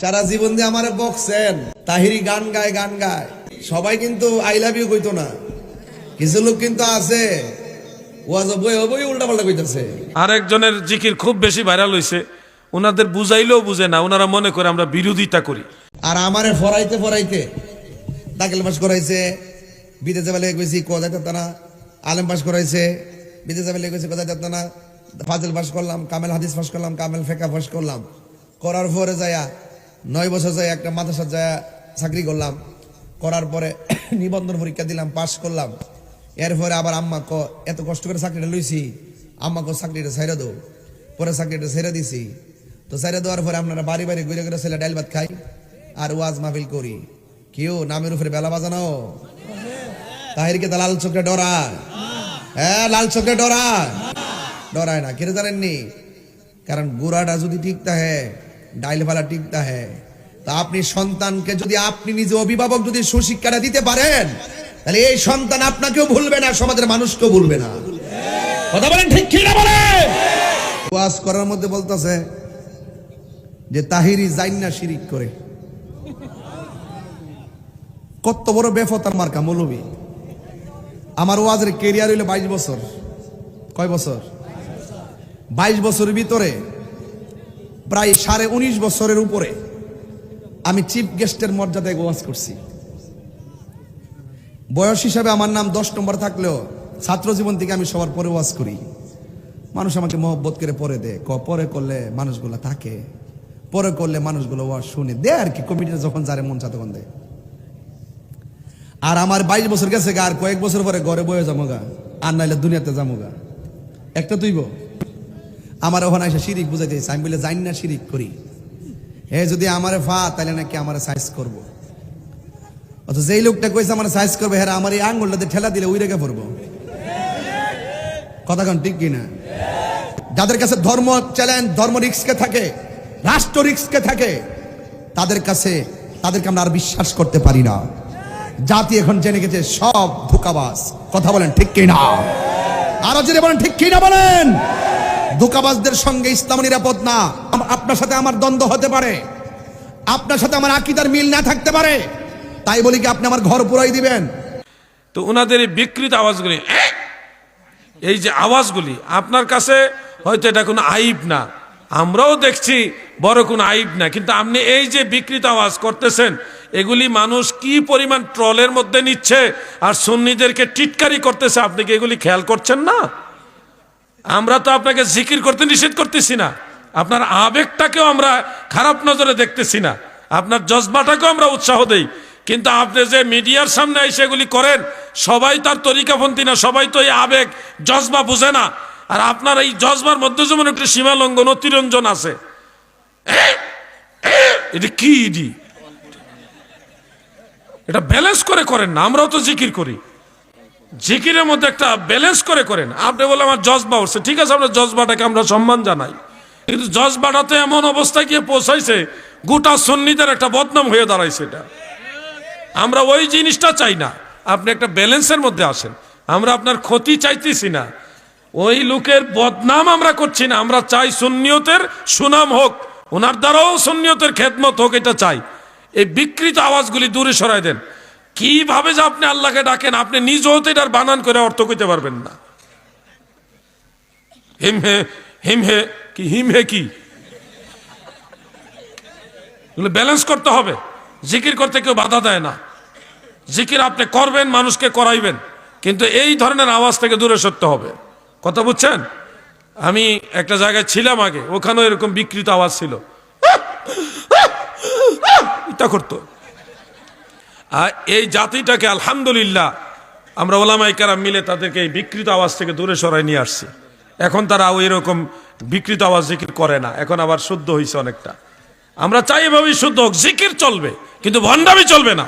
সারা জীবন দিয়ে আমারে বকছেন। তাহিরি গান গায় গান গায়। সবাই কিন্তু আই লাভ ইউ কইতো না। কিছু লোক কিন্তু আছে ওয়াজ বই বই উল্টা পাল্টা কইতাছে। আরেকজনের জিকির খুব বেশি ভাইরাল হয়েছে ওনাদের বুঝাইলেও বুঝে না ওনারা মনে করে আমরা বিরোধিতা করি। আর আমারে ফরাইতে ফরাইতে দাখিল পাস করাইছে বিদেশে বেলে গেছি কোথায় যেত না। আলেম পাস করাইছে বিদেশে বেলে গেছি কোথায় যেত না। ফাজিল পাস করলাম কামেল হাদিস পাস করলাম কামেল ফেকা পাস করলাম। করার পরে যায়া নয় বছর যায় একটা মাদ্রাসা যায় চাকরি করলাম, করার পরে নিবন্ধন পরীক্ষা দিলাম পাস করলাম। এরপরে আবার আম্মা ক এত কষ্ট করে চাকরিটা লইছি, আম্মা কো চাকরিটা ছাইরা দো। পরে চাকরিটা ছেড়ে দিছি। তো ছেড়ে দেওয়ার পরে আপনারা বাড়ি বাড়ি ঘুরে ঘুরে ছেলে ডাইল ভাত খাই আর ওয়াজ মাহফিল করি। কেউ নামের উপরে বেলা বাজানো তাহিরকে তা লাল চোখে ডরায়। হ্যাঁ লাল চোখে ডরায়। ডরায় না কেটে জানেননি? কারণ গুড়াটা যদি ঠিক থাকে ডাইল ফালা ঠিক থাকে তা আপনি সন্তানকে যদি আপনি নিজে অভিভাবক যদি সুশিক্ষাটা দিতে পারেন, তাহলে এই সন্তান আপনাকেও ভুলবে না, সমাজের মানুষকেও ভুলবে না। কথা বলেন ঠিক কি না বলেন ওয়াজ করার মধ্যে বলতেছে যে তাহিরি জাইন্না শিরিক করে। কত বড় বেফতার মার্কা, মৌলবী। আমার ওয়াজের কেরিয়ার হইল বাইশ বছর। কয় বছর? বাইশ বছরের ভিতরে প্রায় সাড়ে উনিশ বছরের উপরে আমি চিফ গেস্টের মর্যাদায় ওয়াজ করছি। বয়স হিসাবে আমার নাম দশ নম্বর থাকলেও ছাত্র জীবন থেকে আমি সবার পরে ওয়াজ করি। মানুষ আমাকে মহব্বত করে পরে দেয়। পরে করলে মানুষগুলো থাকে, পরে করলে মানুষগুলো ওয়াজ শুনে দে আর কি কমিটিতে যখন যারে মন চা তখন দেয়। আর আমার বাইশ বছর গেছে গা, আর কয়েক বছর পরে ঘরে বয়ে যাব গা, আর নাইলে দুনিয়াতে যাব গা। একটা তুইব? আমার ওখানে এসে শিরিক বুঝাইতে চাইছে। আমি বলে, জানি না শিরিক করি। এ, যদি আমারে ফা তাহলে নাকি আমারে সাইজ করব। অথচ যেই লোকটা কইছে, আমার সাইজ করবে হ্যাঁ আমার এই আঙ্গুলটাতে ঠেলা দিলে ওই রেখে পড়ব। কথা কন, ঠিক কিনা যাদের কাছে ধর্ম চ্যালেঞ্জ ধর্ম রিক্সকে থাকে, রাষ্ট্র রিক্সকে থাকে, তাদের কাছে, তাদেরকে আমরা আর বিশ্বাস করতে পারি না। জাতি এখন জেনে গেছে, সব ধোকাবাজ। কথা বলেন, ঠিক কিনা আরও যদি বলেন, ঠিক কিনা বলেন? ধোকাবাজদের সঙ্গে ইসলাম নিরাপদ না। আপনার সাথে আমার দ্বন্দ্ব হতে পারে। আপনার সাথে আমার আকিদার মিল না থাকতে পারে। তাই বলি কি, আপনি আমার ঘর পুরাই দিবেন। তো ওনাদের এই বিকৃত আওয়াজগুলি "এহ!" এই যে আওয়াজগুলি, আপনার কাছে হয়তো এটা কোনো আইব না। আমরাও দেখছি বড় কোনো আইব না। কিন্তু আপনি এই যে বিকৃত আওয়াজ করতেছেন, এগুলি মানুষ কি পরিমাণ ট্রলের মধ্যে নিচ্ছে, আর সুন্নিদেরকে টিটকারি করতেছে, আপনি কি এগুলি খেয়াল করছেন না? আমরা তো আপনাকে জিকির করতে নিষেধ করতেছি না। আপনার আবেগটাকেও আমরা খারাপ নজরে দেখতেছি না। আপনার জজবাটাকেও আমরা উৎসাহ দেই। কিন্তু আপনি যে মিডিয়ার সামনে এসে এগুলি করেন, সবাই তার তরিকাপন্থী না, সবাই তো এই আবেগ, জজবা বুঝে না। আর আপনার এই জজবার মধ্যে যেমন একটু সীমা লঙ্ঘন অতিরঞ্জন আছে। এটা কি ইডি? এটা ব্যালেন্স করে করেন না, আমরাও তো জিকির করি। জিকিরের মধ্যে একটা ব্যালেন্স করে করেন। আপনি বলে আমার জজবা উঠছে। ঠিক আছে আমরা জজবাটাকে আমরা সম্মান জানাই। কিন্তু জজবাটাতে এমন অবস্থায় গিয়ে পৌঁছাইছে, গোটা সন্নিদের একটা বদনাম হয়ে দাঁড়াইছে এটা। আমরা ওই জিনিসটা চাই না। আপনি একটা ব্যালেন্সের মধ্যে আসেন। আমরা আপনার ক্ষতি চাইতেছি না। ওই লোকের বদনাম আমরা করছি না। আমরা চাই সুন্নিয়তের সুনাম হোক। ওনার দ্বারাও সুন্নিয়তের খেদমত হোক, এটা চাই। এই বিকৃত আওয়াজগুলি দূরে সরাই দেন। কীভাবে যে আপনি আল্লাহকে ডাকেন, আপনি নিজ হতে এটার বানান করে অর্থ করতে পারবেন না। হিম হে হিম হে, কি হিম হে কি? ব্যালেন্স করতে হবে। জিকির করতে কেউ বাধা দেয় না। জিকির আপনি করবেন, মানুষকে করাইবেন। কিন্তু এই ধরনের আওয়াজ থেকে দূরে সরতে হবে। কথা বুঝছেন? আমি একটা জায়গায় ছিলাম আগে, ওখানেও এরকম বিকৃত আওয়াজ ছিল। এটা করতো। আর এই জাতিটাকে আলহামদুলিল্লাহ আমরা ওলামাই কারাম মিলে তাদেরকে এই বিকৃত আওয়াজ থেকে দূরে সরাই নিয়ে আসছি। এখন তারা ওই রকম বিকৃত আওয়াজ জিকির করে না। এখন আবার শুদ্ধ হয়েছে অনেকটা। আমরা চাই এভাবেই শুদ্ধ হোক। জিকির চলবে, কিন্তু ভণ্ডামি চলবে না।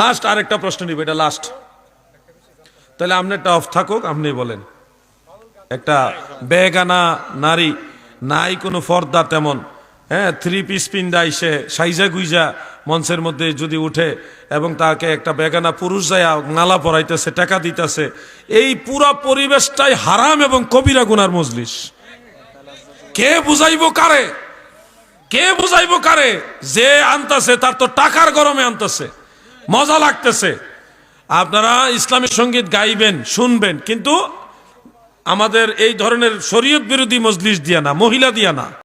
লাস্ট আরেকটা প্রশ্ন নিব, এটা লাস্ট তাহলে আপনি একটা অফ থাকুক, আপনি বলেন। একটা বেগানা নারী, নাই কোনো ফর্দা তেমন। হ্যাঁ থ্রি পিস পিন্দা এসে সাইজা গুইজা মঞ্চের মধ্যে যদি উঠে এবং তাকে একটা বেগানা পুরুষ যায় নালা পরাইতেছে, টাকা দিতেছে, এই পুরা পরিবেশটাই হারাম এবং কবিরা গুনার মজলিস। কে বুঝাইব কারে? কে বুঝাইব কারে? যে আনতেছে, তার তো টাকার গরমে আনতেছে, মজা লাগতেছে। আপনারা ইসলামী সংগীত গাইবেন, শুনবেন, কিন্তু আমাদের এই ধরনের শরীয়ত বিরোধী মজলিস দিয়া না, মহিলা দিয়া না।